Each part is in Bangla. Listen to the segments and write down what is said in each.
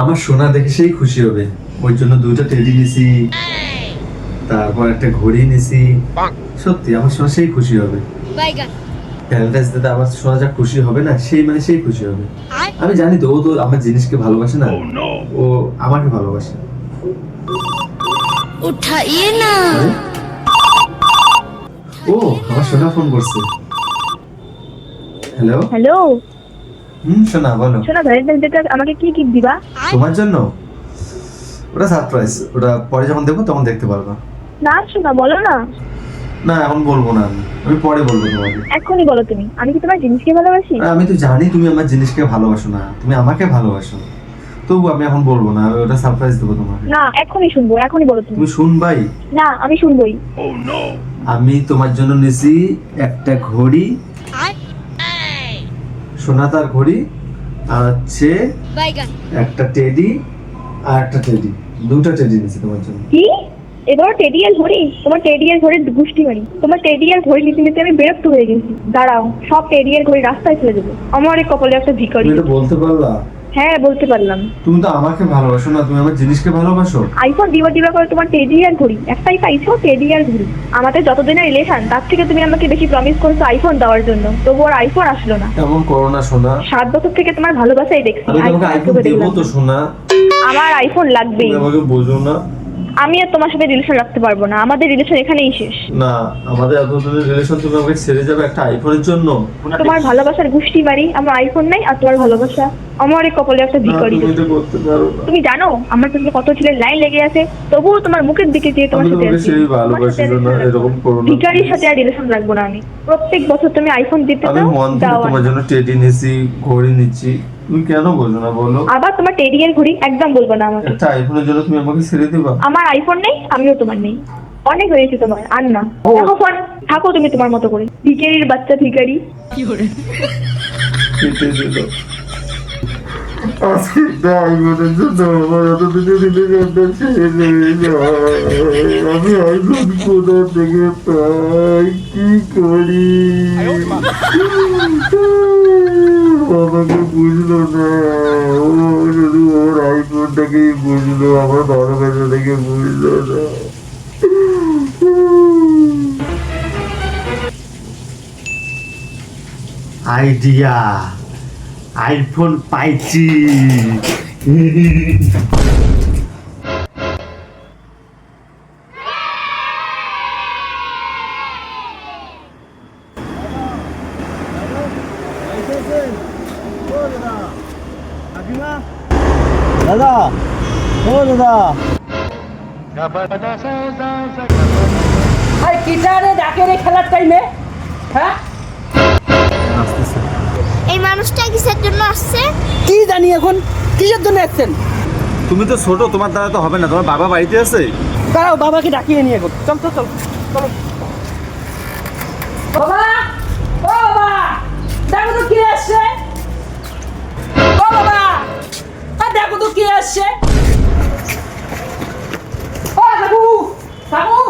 আমার সোনা দেখে সেই খুশি হবে। ওই জন্য দুইটা টেডি নিছি তারপর একটা ঘড়ি নিছি। সত্যি আমার সোনা সেই খুশি হবে। ভ্যালেন্টাইন্স ডেতে আমার সোনা যা খুশি হবে না সেই মানে সেই খুশি হবে। আমি জানি তো ও তো আমার জিনিসকে ভালোবাসে না। ও আমাকে ভালোবাসে। উঠাইয়ে না। ও আমার সোনা ফোন করছে। হ্যালো? হ্যালো? হুম সোনা বলো। শোনো ভ্যালেন্টাইন্স ডেটা আমাকে কি গিফট দিবা? তোমার জন্য? ওটা সারপ্রাইজ ওটা পরে যখন দেখব তখন দেখতে পারবা। না শোনা বলো না। না এখন বলব না আমি। আমি পরে বলব তোমাকে। এখনই বলো তুমি। আমি কি তোমার জিনিসকে ভালোবাসি? আমি তো জানি তুমি আমার জিনিসকে ভালোবাসো না। তুমি আমাকে ভালোবাসো। তবু আমি এখন বলব না আমি ওটা সারপ্রাইজ দেবো তোমাকে। না এখনই শুনব এখনই বলো তুমি। তুমি শুনবাই? না আমি শুনবোই। আমি তোমার জন্য নিছি একটা ঘড়ি। আর সোনা তার ঘড়ি আর হচ্ছে একটা টেডি আর একটা টেডি দুটো টেডি নিয়েছি তোমার জন্য। কি? এবার টেডিয়াল ঘড়ি? তোমার টেডিয়াল ঘড়ির গুষ্টি মারি তোমার টেডিয়াল ঘড়ি নিতে নিতে আমি বিরক্ত হয়ে গেছি। দাঁড়াও সব টেডিয়াল ঘড়ি রাস্তায় ফেলে দেবো। আমার এই কপালে একটা ভিকারি বলতে পারলা? হ্যাঁ বলতে পারলাম। তুমি তো আমাকে ভালোবাসো না তুমি আমার জিনিসকে ভালোবাসো? আইফোন দিবা দিবা করে তোমার টেডিয়াল ঘড়ি একটাই পাইছো টেডিয়াল ঘড়ি আমাদের যতদিনের রিলেশন তার থেকে তুমি আমাকে বেশি প্রমিস করছ আইফোন দেওয়ার জন্য। তবু আর আইফোন আসলো না। এমন করো না সোনা। সাত বছর থেকে তোমার ভালোবাসাই দেখছি। আমি তোমাকে আইফোন দেবো তো সোনা। আমার আইফোন লাগবেই। আমাকে বোঝো না। আমি আর তোমার সাথে রিলেশন রাখতে পারব না। আমাদের রিলেশন এখানেই শেষ। না আমাদের এতদিনের রিলেশন তুমি আমাকে ছেড়ে যাবে একটা আইফোনের জন্য? তোমার ভালোবাসার গুষ্টি বাড়ি আমার আইফোন নাই আর তোমার ভালোবাসা। আমার কপালে একটা না, ভিখারি তুমি জানো আমার পেছনে কত ছেলের লাইন লেগে আছে তবুও তোমার মুখের দিকে চেয়ে তোমার সাথে তোমার ভালোবাসি সাথে করো আর রিলেশন রাখব না আমি। প্রত্যেক বছর তুমি আইফোন দিতে দাও তোমার জন্য টেডি নিছি ঘড়ি নিচ্ছি। তুমি কেন বোঝো না বলো? আবার তোমার টেডিয়াল ঘড়ি একদম বলব না আমাকে। একটা আইফোনের জন্য তুমি আমাকে ছেড়ে দিবা? আমার আইফোন নেই আমিও তোমার নেই। অনেক হয়েছে তোমার আর না। দেখো ফোন থাকো তুমি তোমার মতো করে। ভিখারির বাচ্চা ভিখারি। কেটে দিল। আজকে আমার দিল আমি থেকে কি করি আমাকে বুঝলো না ও শুধু ওর আইফোনটাকেই বুঝলো আমার ভালোবাসা থেকে বুঝলো না আইডিয়া আইফোন পাইছি। দাদা ও দাদা। আর ডাকে রে খেলার টাইমে হ্যাঁ? এই মানুষটা কিসের জন্য আসছে? কি জানি এখন? কিসের জন্য এসছেন তুমি তো ছোট তোমার দ্বারা তো হবে না। তোমার বাবা বাড়িতে আছে? দাঁড়াও বাবাকে ডাকিয়ে নিয়ে এখন চল চল চল চলো। বাবা! ও বাবা! দেখো তো কে আসছে। ও বাবা! আর দেখো তো কে আসছে। ও কাকু কাকু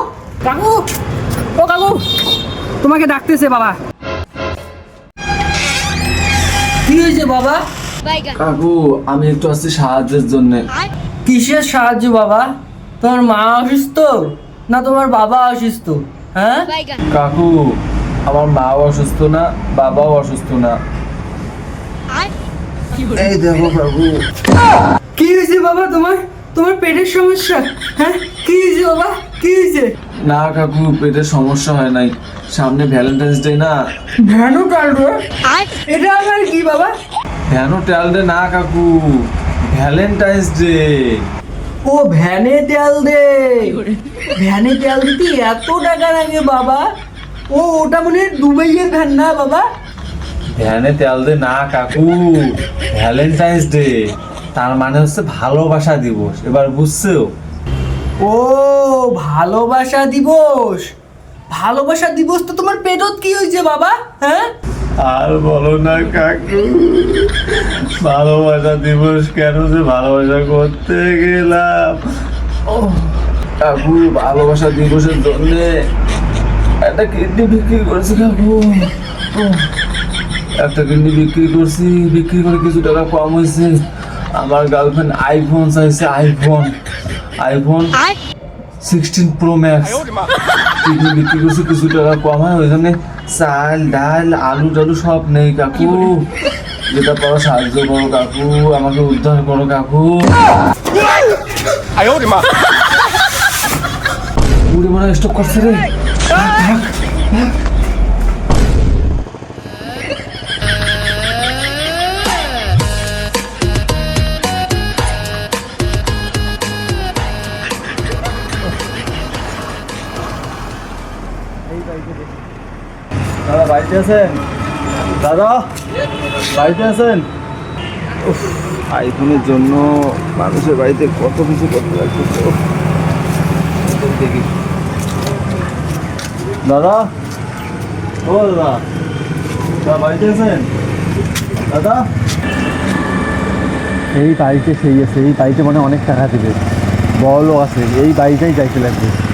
কাকু। ও কাকু তোমাকে ডাকতেছে বাবা। কি হয়েছে বাবা? কাকু আমি একটু আসছি সাহায্যের জন্য। কিসের সাহায্য বাবা? তোমার মা অসুস্থ? না তোমার বাবা অসুস্থ? হ্যাঁ? কাকু আমার মাও অসুস্থ না বাবাও অসুস্থ না। এই দেখো কাকু। কি হয়েছে বাবা তোমার? তোমার পেটের সমস্যা হ্যাঁ? কি হয়েছে বাবা? কি হয়েছে না কাকু পেটের সমস্যা হয় নাই। সামনে ভ্যালেন্টাইন্স ডে না। ভ্যানো কালডো আর এটা আমার কি বাবা? ভ্যানো টেল ডে না কাকু। ভ্যালেন্টাইন্স ডে ও ভ্যানে তেল দে। ভ্যানে তেল দিতে এত টাকা লাগে বাবা। ও ওটা মনে দুবাইয়ের ভ্যান না বাবা? ভ্যানে তেল দে না কাকু। ভ্যালেন্টাইন্স ডে তার মানে হচ্ছে ভালোবাসা দিবস। এবার বুঝছ? ও ভালোবাসা দিবস। ভালোবাসা দিবস তো তোমার পেটত কি হয়েছে বাবা হ্যাঁ? আর বলো না কাকু ভালোবাসা দিবস কেন যে ভালোবাসা করতে গেলাম? কাকু ভালোবাসা দিবসের জন্য একটা কিডনি বিক্রি করেছি কাকু। একটা কিডনি বিক্রি করছি বিক্রি করে কিছু টাকা কম হয়েছে। আমার গার্লফ্রেন্ড আইফোন চাইছে iPhone iPhone sixteen pro max kidney বিক্রি করছে কিছু টাকা কম হয় ওই জন্যে চাল ডাল আলু টালু সব নেই কাকু। যেটা পারো সাহায্য করো কাকু। আমাকে উদ্ধার করো কাকু। উড়ে মনে স্টক করছে রে। বাড়িতে আছেন? দাদা, বাড়িতে আছেন? আইফোনের জন্য মানুষের বাড়িতে কত কিছু করতে লাগছে। দেখি। দাদা? ও, দাদা। দাদা, বাড়িতে আছেন? দাদা? এই বাড়িতে সেই আছে, এই বাড়িতে মানে অনেক টাকা দেবে। বড় আছে, এই বাড়িটাই যাইতে লাগবে।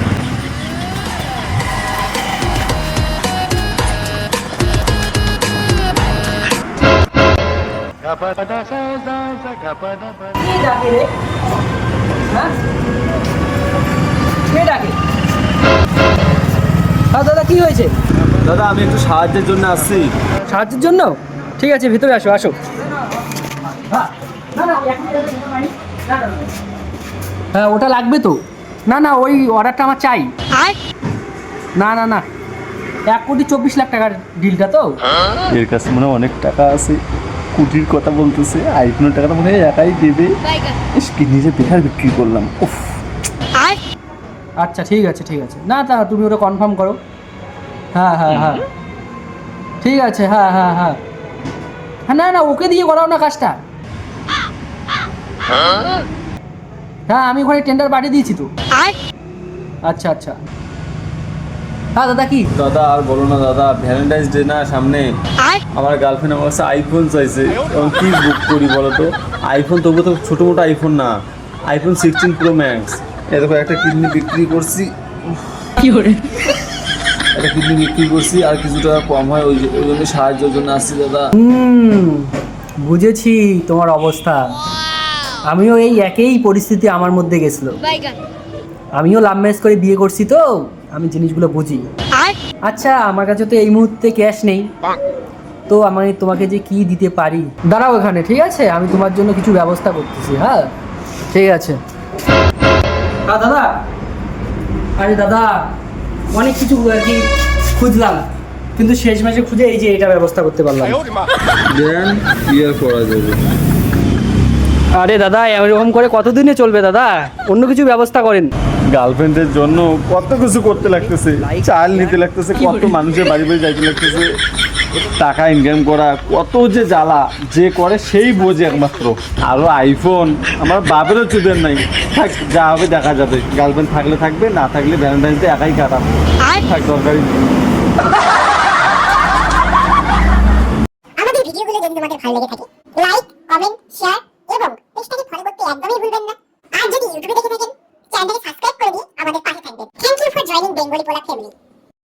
ডাকে রে হ্যাঁ কে ডাকে হ্যাঁ দাদা কি হয়েছে দাদা আমি একটু সাহায্যের জন্য আসছি। সাহায্যের জন্য? ঠিক আছে ভিতরে আসো আসো। হ্যাঁ ওটা লাগবে তো। না না ওই অর্ডারটা আমার চাই। না না না। এক কোটি চব্বিশ লাখ টাকার ডিলটা তো। এর কাছে মনে হয় অনেক টাকা আছে। কুটির কথা বলতেছে আইফোনের টাকাটা মনে হয় একাই দেবে। কি নিজে বেকার বিক্রি করলাম উফ। আচ্ছা ঠিক আছে ঠিক আছে। না তা তুমি ওটা কনফার্ম করো। হ্যাঁ হ্যাঁ হ্যাঁ। ঠিক আছে হ্যাঁ হ্যাঁ হ্যাঁ। হ্যাঁ না না ওকে দিয়ে করাও না কাজটা। হ্যাঁ। আমি ওখানে টেন্ডার পাঠিয়ে দিয়েছি তো। আচ্ছা আচ্ছা। হ্যাঁ দাদা কি? দাদা আর বলো না দাদা ভ্যালেন্টাইন্স ডে না সামনে আমার গার্লফ্রেন্ড আমার কাছে আইফোন চাইছে। এখন কি বুক করি বলো তো? আইফোন তবু তো ছোটো মোটো আইফোন না। আইফোন সিক্সটিন প্রো ম্যাক্স এ দেখো একটা কিডনি বিক্রি করছি। কি করে? একটা কিডনি বিক্রি করছি আর কিছু টাকা কম হয় ওই ওই জন্য সাহায্যের জন্য আসছি দাদা। হুম বুঝেছি তোমার অবস্থা। আমিও এই একই পরিস্থিতি আমার মধ্যে গেছিল। আমিও লাভ ম্যারেজ করে বিয়ে করছি তো। আমি জিনিসগুলো বুঝি। আচ্ছা আমার কাছে তো এই মুহূর্তে ক্যাশ নেই। তো আমি তোমাকে যে কি দিতে পারি? দাঁড়াও এখানে ঠিক আছে? আমি তোমার জন্য কিছু ব্যবস্থা করতেছি হ্যাঁ? ঠিক আছে। হ্যাঁ দাদা। আরে দাদা অনেক কিছু আর কি খুঁজলাম। কিন্তু শেষ মাসে খুঁজে এই যে এটা ব্যবস্থা করতে পারলাম। দেন কি আর করা যাবে। আরে দাদা এরকম করে কতদিনে চলবে দাদা? অন্য কিছু ব্যবস্থা করেন। গার্লফ্রেন্ডের জন্য কত কিছু করতে লাগতেছে চাল নিতে লাগতেছে কত মানুষের বাড়ি বাড়ি যাইতে লাগতেছে টাকা ইনকাম করা কত যে জ্বালা যে করে সেই বোঝে একমাত্র। আরও আইফোন আমার বাপেরও চুদের নাই। থাক যা হবে দেখা যাবে। গার্লফ্রেন্ড থাকলে থাকবে না থাকলে ভ্যালেন্টাইন্স ডে একাই কাটাবো। থাক দরকারই আমাদের ভিডিওগুলো যদি তোমাদের ভালো লেগে থাকে